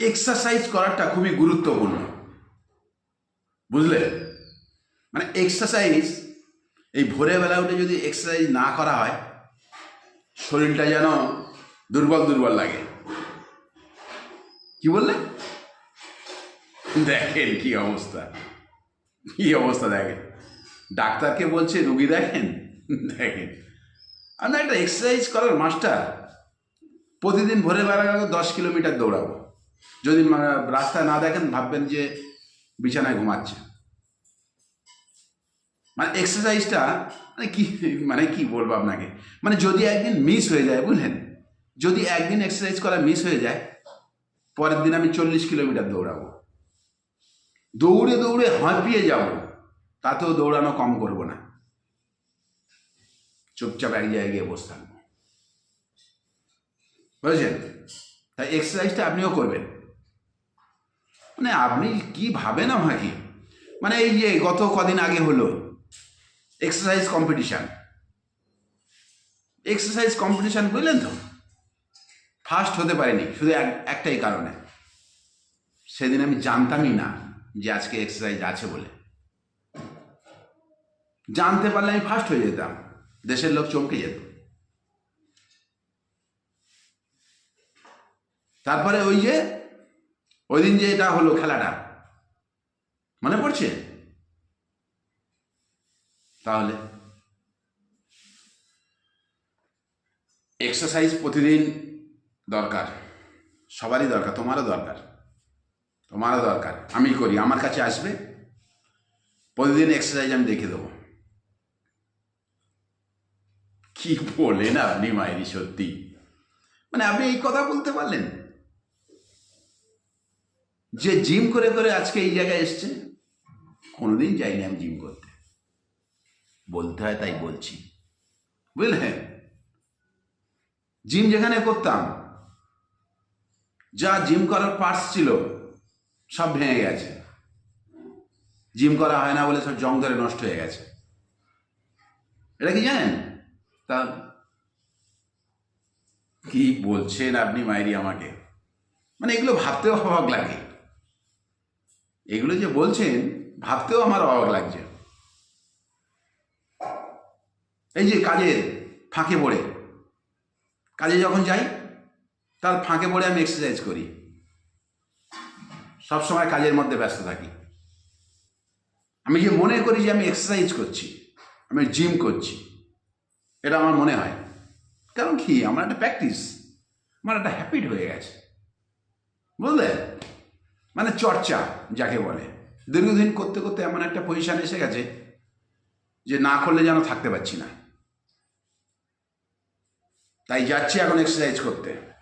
Exercise করাটা খুবই গুরুত্বপূর্ণ। বুঝলে? মানে এক্সারসাইজ এই ভোরবেলা উঠে যদি এক্সারসাইজ না করা হয়, শরীরটা যেন দুর্বল দুর্বল লাগে। কি বললে? দেখেন কি অবস্থা। কি অবস্থা দেখেন। ডাক্তারকে বলছে, রুগী দেখেন? দেখেন। আমরা একটা এক্সারসাইজ করার মাস্টার প্রতিদিন ভোরে বেলা দশ কিলোমিটার দৌড়াবো। যদি রাস্তায় না দেখেন, ভাববেন যে বিছানায় ঘুমাচ্ছে। মানে এক্সারসাইজটা মানে কি মানে কি বলব আপনাকে? মানে যদি একদিন মিস হয়ে যায়, বুঝলেন? যদি একদিন এক্সারসাইজ করা মিস হয়ে যায়, পরের দিন আমি চল্লিশ কিলোমিটার দৌড়াবো। দৌড়ে দৌড়ে হাঁপিয়ে যাব, তাতেও দৌড়ানো কম করব না। চুপচাপ এক জায়গায় গিয়ে বসে থাকব। বুঝেছেন? তাই এক্সারসাইজটা আপনিও করবেন। মানে আপনি কি ভাবেন আমাকে? মানে এই যে গত কদিন আগে হলো এক্সারসাইজ কম্পিটিশান এক্সারসাইজ কম্পিটিশান বুঝলেন তো? ফার্স্ট হতে পারিনি, শুধু এক- একটাই কারণে। সেদিন আমি জানতামই না যে আজকে এক্সারসাইজ আছে বলে। জানতে পারলে আমি ফার্স্ট হয়ে যেতাম, দেশের লোক চমকে যেত। তারপরে ওই যে, ওই দিন যে এটা হলো খেলাটা, মনে পড়ছে? তাহলে এক্সারসাইজ প্রতিদিন দরকার, সবারই দরকার, তোমারও দরকার তোমারও দরকার, আমি করি, আমার কাছে আসবে, প্রতিদিন এক্সারসাইজ আমি দেখে দেবো। কি বলেন আপনি মায়েরি সত্যি? মানে আপনি এই কথা বলতে পারলেন? যে জিম করে করে আজকে এই জায়গায় এসছে, কোনোদিন যাইনি আমি জিম করতে। বলতে হয় তাই বলছি। বুঝলেন জিম যেখানে করতাম, যা জিম করার পার্টস ছিল, সব ভেঙে গেছে। জিম করা হয় না বলে সব জং ধরে নষ্ট হয়ে গেছে। এটা কি জানেন? তা কি বলছেন আপনি মায়েরি আমাকে? মানে এগুলো ভাবতেও অবাক লাগে। এগুলো যে বলছেন, ভাবতেও আমার অবাক লাগছে। এই যে কাজের ফাঁকে পড়ে। কাজে যখন যাই, তার ফাঁকে পড়ে আমি এক্সারসাইজ করি। সব সময় কাজের মধ্যে ব্যস্ত থাকি। আমি যে মনে করি যে আমি এক্সারসাইজ করছি, আমি জিম করছি। এটা আমার মনে হয়। কারণ কি? আমার একটা প্র্যাকটিস আমার একটা হ্যাপিট হয়ে গেছে। বুঝলে? মানে চর্চা যাকে বলে। দীর্ঘদিন করতে করতে এমন একটা পজিশন এসে গেছে যে না করলে যেন থাকতে পারছি না। তাই যাচ্ছি এখন এক্সারসাইজ করতে।